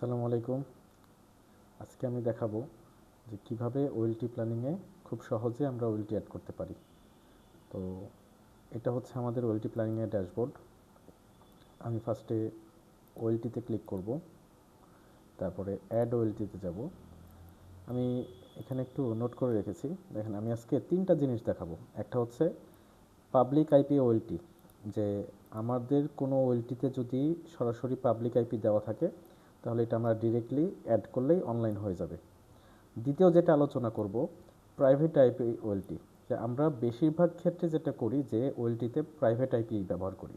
আসসালামু আলাইকুম। আজকে আমি দেখাবো যে কীভাবে ওয়েলটি প্ল্যানিংয়ে খুব সহজে আমরা ওয়েলটি অ্যাড করতে পারি। তো এটা হচ্ছে আমাদের ওয়েলটি প্ল্যানিংয়ের ড্যাশবোর্ড। আমি ফার্স্টে ওয়েলটিতে ক্লিক করব, তারপরে অ্যাড ওয়েলটিতে যাব। আমি এখানে একটু নোট করে রেখেছি। দেখেন, আমি আজকে তিনটা জিনিস দেখাবো। একটা হচ্ছে পাবলিক আইপি ওয়েলটি, যে আমাদের কোনো ওয়েলটিতে যদি সরাসরি পাবলিক আইপি দেওয়া থাকে তাহলে এটা আমরা ডিরেক্টলি অ্যাড করলেই অনলাইন হয়ে যাবে। দ্বিতীয় যেটা আলোচনা করব প্রাইভেট আইপি ওয়েলটি যে আমরা বেশিরভাগ ক্ষেত্রে যেটা করি যে ওয়েলটিতে প্রাইভেট আইপি ব্যবহার করি।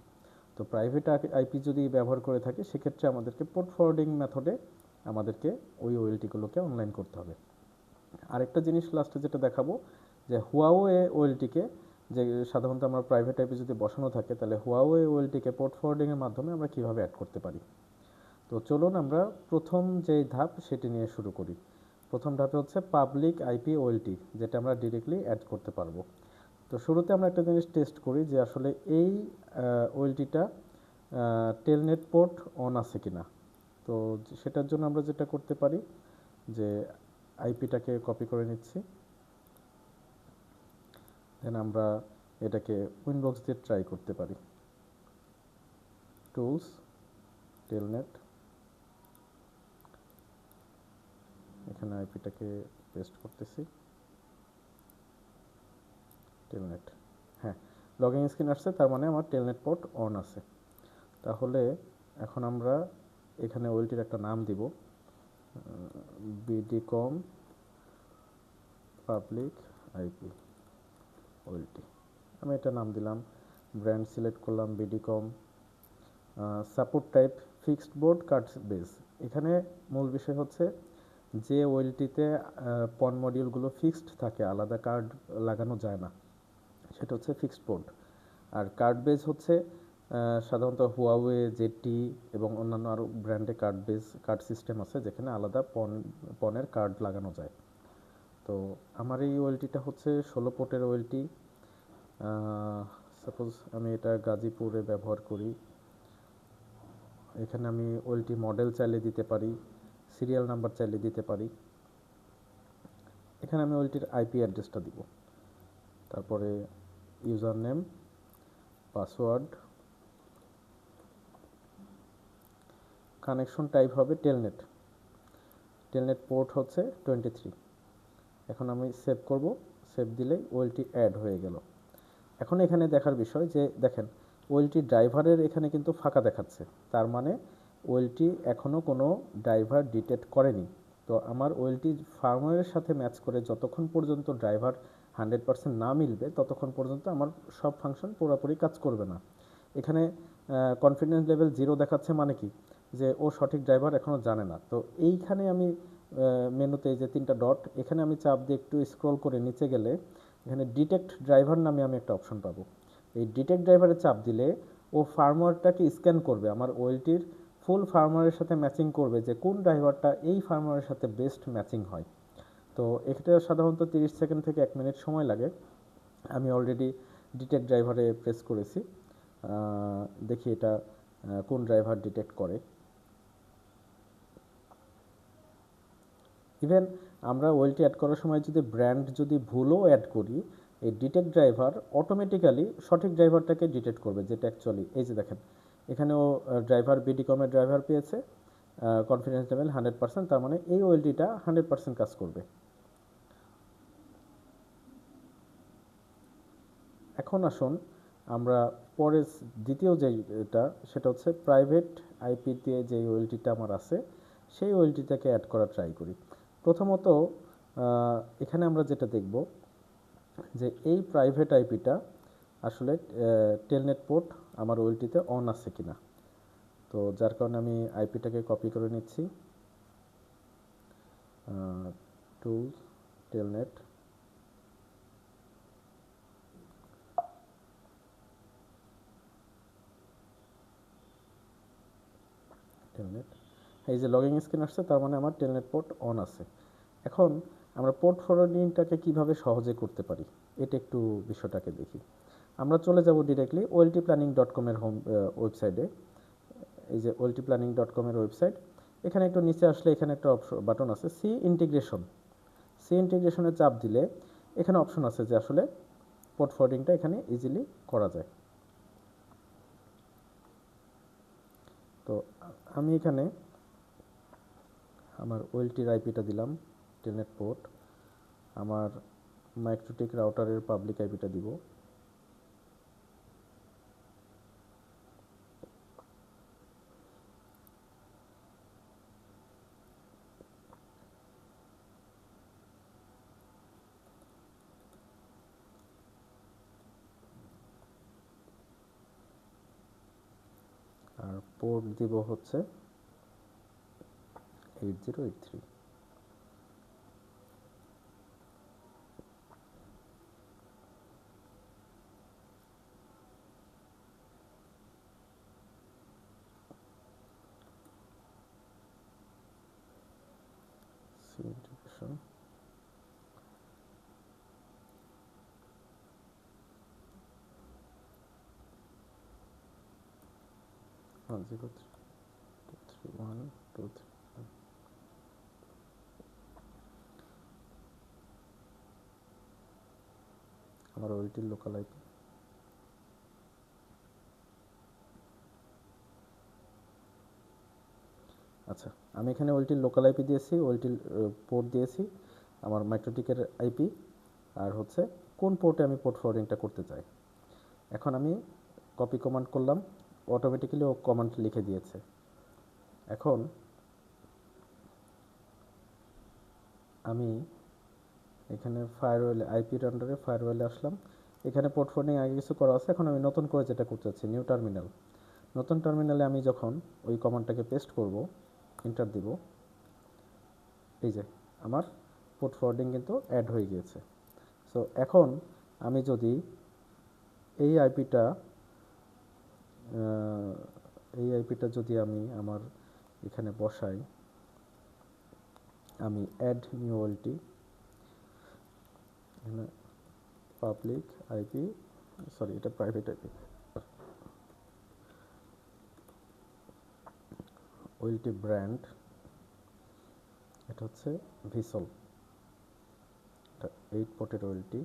তো প্রাইভেট আইপি যদি ব্যবহার করে থাকি, সেক্ষেত্রে আমাদেরকে পোর্ট ফরওয়ার্ডিং মেথডে আমাদেরকে ওই ওয়েলটিগুলোকে অনলাইন করতে হবে। আরেকটা জিনিস লাস্টে যেটা দেখাবো, যে হুয়াওয়ে ওয়েলটিকে যে সাধারণত আমরা প্রাইভেট আইপি যদি বসানো থাকে, তাহলে হুয়াওয়ে ওয়েলটিকে পোর্ট ফরওয়ার্ডিংয়ের মাধ্যমে আমরা কীভাবে অ্যাড করতে পারি? তো চলুন আমরা প্রথম যে ধাপ সেটি নিয়ে শুরু করি। প্রথম ধাপে হচ্ছে পাবলিক আইপি ওয়েলটি যেটা আমরা ডিরেক্টলি অ্যাড করতে পারব। তো শুরুতে আমরা একটা জিনিস টেস্ট করি যে আসলে এই ওয়েলটিটা টেলনেট পোর্ট অন আছে কি না তো সেটার জন্য আমরা যেটা করতে পারি যে আইপিটাকে কপি করে নিচ্ছি। দেন আমরা এটাকে উইনবক্স দিয়ে ট্রাই করতে পারি। টুলস টেলনেট এখানে আইপিটাকে পেস্ট করতেছি। টেলনেট। হ্যাঁ লগইন স্ক্রিন আসছে, তার মানে আমার টেলনেট পোর্ট অন আছে। তাহলে এখন আমরা এখানে ওয়েলটির একটা নাম দিব। BDCOM public IP OLT. আমি এটা নাম দিলাম ব্র্যান্ড সিলেক্ট করলাম BDCOM support type fixed board card base এখানে মূল বিষয় হচ্ছে যে ওয়েলটিতে পন মডিউলগুলো ফিক্সড থাকে, আলাদা কার্ড লাগানো যায় না। সেটা হচ্ছে ফিক্সড পোর্ট আর কার্ড বেস হচ্ছে সাধারণত হুয়াওয়ে জেটি এবং অন্যান্য আরও ব্র্যান্ডে কার্ড বেস কার্ড সিস্টেম আছে, যেখানে আলাদা পন পনেরো কার্ড লাগানো যায়। তো আমার এই ওয়েলটিটা হচ্ছে ষোলো পোর্টের ওয়েলটি। সাপোজ আমি এটা গাজীপুরে ব্যবহার করি। এখানে আমি ওয়েলটি মডেল চাইলে দিতে পারি। সিরিয়াল নাম্বার চাইলে দিতে পারি। এখানে আমি ওয়েলটির আইপি অ্যাড্রেসটা দিব। তারপরে user name password, connection type হবে টেলনেট। টেলনেট পোর্ট হচ্ছে টোয়েন্টি থ্রি। এখন আমি সেভ করব। সেভ দিলেই ওয়েলটি অ্যাড হয়ে গেল। এখন এখানে দেখার বিষয় যে, দেখেন ওয়েলটি ড্রাইভারের এখানে কিন্তু ফাঁকা দেখাচ্ছে। তার মানে ওয়েলটি এখনও কোনো ড্রাইভার ডিটেক্ট করেনি। তো আমার ওয়েলটি ফার্মওয়্যারের সাথে ম্যাচ করে যতক্ষণ পর্যন্ত ড্রাইভার হান্ড্রেড পার্সেন্ট না মিলবে, ততক্ষণ পর্যন্ত আমার সব ফাংশন পুরোপুরি কাজ করবে না। এখানে কনফিডেন্স লেভেল জিরো দেখাচ্ছে মানে কি? যে ও সঠিক ড্রাইভার এখনও জানে না। তো এইখানে আমি মেনুতে যে তিনটা ডট, এখানে আমি চাপ দিয়ে একটু স্ক্রল করে নিচে গেলে এখানে ডিটেক্ট ড্রাইভার নামে আমি একটা অপশন পাবো। এই ডিটেক্ট ড্রাইভারে চাপ দিলে ও ফার্মওয়্যারটাকে স্ক্যান করবে। আমার ওয়েলটির ফুল ফার্মওয়্যারের সাথে ম্যাচিং করবে যে কোন ড্রাইভারটা এই ফার্মওয়্যারের সাথে বেস্ট ম্যাচিং হয়। তো এটা সাধারণত তিরিশ সেকেন্ড থেকে এক মিনিট সময় লাগে। আমি অলরেডি ডিটেক্ট ড্রাইভারে প্রেস করেছি। দেখি এটা কোন ড্রাইভার ডিটেক্ট করে। ইভেন আমরা ওয়েলটি অ্যাড করার সময় যদি ব্র্যান্ড যদি ভুলও অ্যাড করি, এই ডিটেক্ট ড্রাইভার অটোমেটিক্যালি সঠিক ড্রাইভারটাকে ডিটেক্ট করবে, যেটা অ্যাকচুয়ালি, এই যে দেখেন এখানেও ড্রাইভার বিডিকমের ড্রাইভার পেয়েছে। কনফিডেন্স লেভেল হান্ড্রেড পার্সেন্ট তার মানে এই ওয়েলটিটা হান্ড্রেড পার্সেন্ট কাজ করবে। এখন আসুন আমরা পরে দ্বিতীয় যে এটা সেটা হচ্ছে প্রাইভেট আইপি দিয়ে যে ওয়েলটিটা আমার আছে, সেই ওয়েলটিটাকে অ্যাড করা ট্রাই করি। প্রথমত এখানে আমরা যেটা দেখব যে এই প্রাইভেট আইপিটা আসলে টেলনেট পোর্ট আমার ওয়েলটিতে অন আছে কিনা। তো যার কারণে আমি আইপিটাকে কপি করে নিচ্ছি। টুলস টেলনেট টেলনেট এই যে লগিং স্ক্রিন আসছে, তার মানে আমার টেলনেট পোর্ট অন আছে। এখন আমরা পোর্ট ফরওয়ার্ডিংটাকে কীভাবে সহজে করতে পারি? এটা একটু বিষয়টাকে দেখি। আমরা চলে যাব ডিরেক্টলি ওয়েলটি প্ল্যানিং ডট কমের হোম ওয়েবসাইটে এই যে ওয়েলটি প্ল্যানিং ডট কমের ওয়েবসাইট এখানে একটু নিচে আসলে এখানে একটা অপশন বাটন আছে সি ইন্টিগ্রেশন সি ইন্টিগ্রেশনে চাপ দিলে এখানে অপশন আছে যে আসলে পোর্ট ফরওয়ার্ডিংটা এখানে ইজিলি করা যায়। তো আমি এখানে আমার ওয়েলটির আইপিটা দিলাম টেলনেট পোর্ট আমার মাইক্রোটিক রাউটারের পাবলিক আইপিটা দিব আর পোর্ট দিব হচ্ছে eight zero eight three one zero three two three one two three আমার ওইটির লোকাল আইপি আচ্ছা আমি এখানে ওইটির লোকাল আইপি দিয়েছি ওইটির পোর্ট দিয়েছি, আমার মাইক্রোটিকের আইপি আর হচ্ছে কোন পোর্টে আমি পোর্ট ফরওয়ার্ডিংটা করতে চাই। এখন আমি কপি কমান্ড করলাম অটোমেটিক্যালি ও কমান্ড লিখে দিয়েছে। এখন আমি এখানে ফায়ারওয়েলে আইপির আন্ডারে ফায়ারওয়েলে আসলাম। এখানে পোর্টফোলিও আগে কিছু করা আছে, এখন আমি নতুন করে যেটা করতে চাচ্ছি নিউ টার্মিনাল নতুন টার্মিনালে আমি যখন ওই কমান্ডটাকে পেস্ট করব এন্টার দিব, এই যে আমার পোর্ট ফরওয়ার্ডিং কিন্তু অ্যাড হয়ে গিয়েছে। সো এখন আমি যদি এই আইপিটা এই আইপিটা যদি আমি আমার এখানে বসাই, আমি অ্যাড নিউ ওয়েলটি এখানে পাবলিক আইপি সরি এটা প্রাইভেট আইপি ওয়েলটি ব্র্যান্ড এটা হচ্ছে ভিসল এইট পটের ওয়েলটি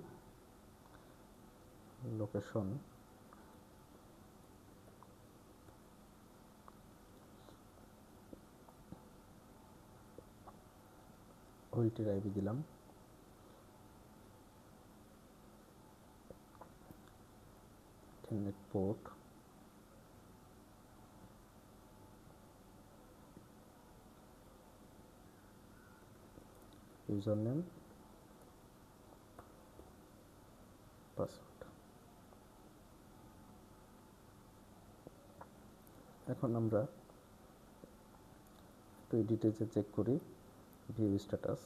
লোকেশন ওয়েলটির আইপি দিলাম। Telnet port username পাসওয়ার্ড এখন আমরা একটু ডিটেলসে চেক করি। View status.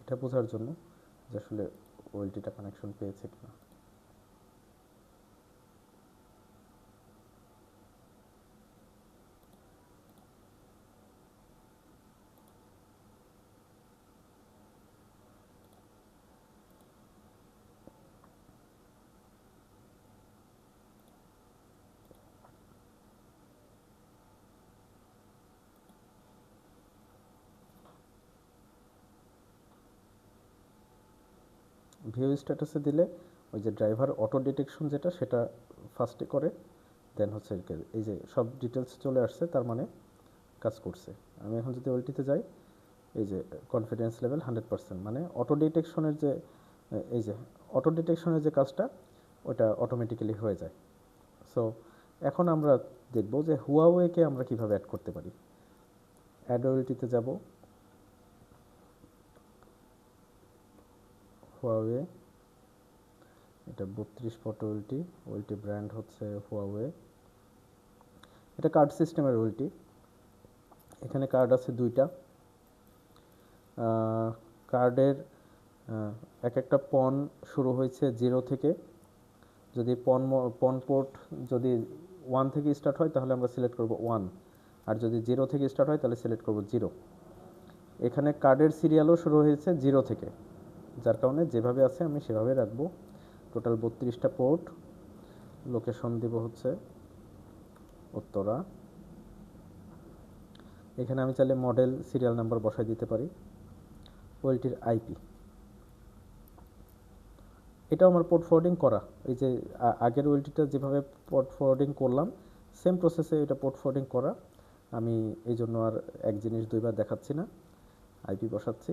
এটা বোঝার জন্য যে আসলে ওয়েলটিটা কানেকশন পেয়েছে কিনা। ভিউ স্ট্যাটাসে দিলে ওই যে ড্রাইভার অটো ডিটেকশন যেটা, সেটা ফার্স্টে করে দেন হচ্ছে এই যে সব ডিটেলস চলে আসছে, তার মানে কাজ করছে। আমি এখন যদি ওইটিতে যাই, এই যে কনফিডেন্স লেভেল হান্ড্রেড পার্সেন্ট মানে অটো ডিটেকশনের যে, এই যে অটো ডিটেকশনের যে কাজটা ওটা অটোমেটিক্যালি হয়ে যায়। সো এখন আমরা দেখব যে হুয়াওয়েকে আমরা কীভাবে অ্যাড করতে পারি। অ্যাড ওয়েলটিতে যাব হুয়াওয়ে এটা বত্রিশ ফটো ওয়েলটি ওয়েলটি ব্র্যান্ড হচ্ছে হুয়াওয়ে এটা কার্ড সিস্টেমের ওয়েলটি এখানে কার্ড আছে দুইটা। কার্ডের এক একটা পন শুরু হয়েছে জিরো থেকে। যদি পন পন পোর্ট যদি ওয়ান থেকে স্টার্ট হয়, তাহলে আমরা সিলেক্ট করব ওয়ান আর যদি জিরো থেকে স্টার্ট হয়, তাহলে সিলেক্ট করব জিরো এখানে কার্ডের সিরিয়ালও শুরু হয়েছে জিরো থেকে। যার কারণে যেভাবে আছে আমি সেভাবে রাখব। টোটাল বত্রিশটা পোর্ট লোকেশন দিব হচ্ছে উত্তরা। এখানে আমি চাইলে মডেল সিরিয়াল নাম্বার বসাই দিতে পারি। ওয়েলটির আইপি এটাও আমার পোর্ট ফরওয়ার্ডিং করা। এই যে আগের ওয়েলটিটা যেভাবে পোর্ট ফরওয়ার্ডিং করলাম সেম প্রসেসে এটা পোর্ট ফরওয়ার্ডিং করা। আমি এই জন্য আর এক জিনিস দুইবার দেখাচ্ছি না। আইপি বসাচ্ছি।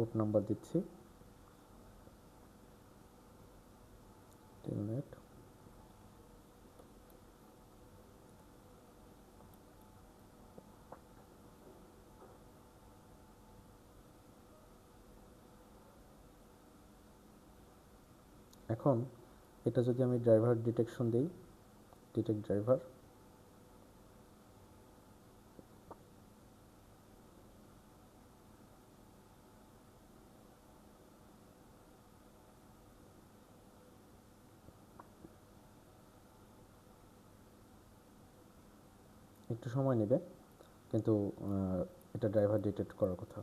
পোর্ট নাম্বার দিচ্ছি। টেলনেট এখন এটা যদি আমি ড্রাইভার ডিটেকশন দিই ডিটেক্ট ড্রাইভার সময় নেবে, কিন্তু এটা ড্রাইভার ডিটেক্ট করার কথা।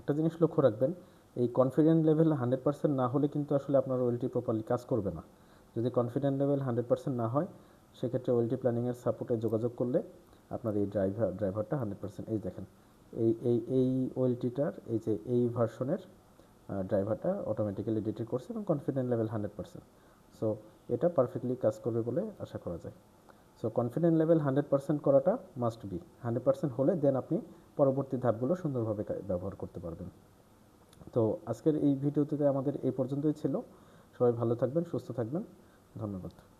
একটা জিনিস লক্ষ্য রাখবেন, এই কনফিডেন্ট লেভেল হান্ড্রেড পার্সেন্ট না হলে কিন্তু আসলে আপনার ওয়েলটি প্রপারলি কাজ করবে না। যদি কনফিডেন্ট লেভেল হান্ড্রেড পার্সেন্ট না হয়, সেক্ষেত্রে ওয়েলটি প্ল্যানিংয়ের সাপোর্টে যোগাযোগ করলে আপনার এই ড্রাইভার ড্রাইভারটা হান্ড্রেড পার্সেন্ট এই দেখেন, এই এই এই ওয়েলটিটার এই যে, এই ভার্সনের ড্রাইভারটা অটোমেটিক্যালি ডিটেক্ট করছে এবং confident level hundred percent so এটা পারফেক্টলি কাজ করবে বলে আশা করা যায়। So confident level hundred percent করাটা মাস্ট বি হান্ড্রেড পার্সেন্ট হলে দেন আপনি পরবর্তী ধাপগুলো সুন্দরভাবে ব্যবহার করতে পারবেন। তো, আজকের এই ভিডিওতে আমাদের এই পর্যন্তই ছিল। সবাই ভালো থাকবেন, সুস্থ থাকবেন। ধন্যবাদ।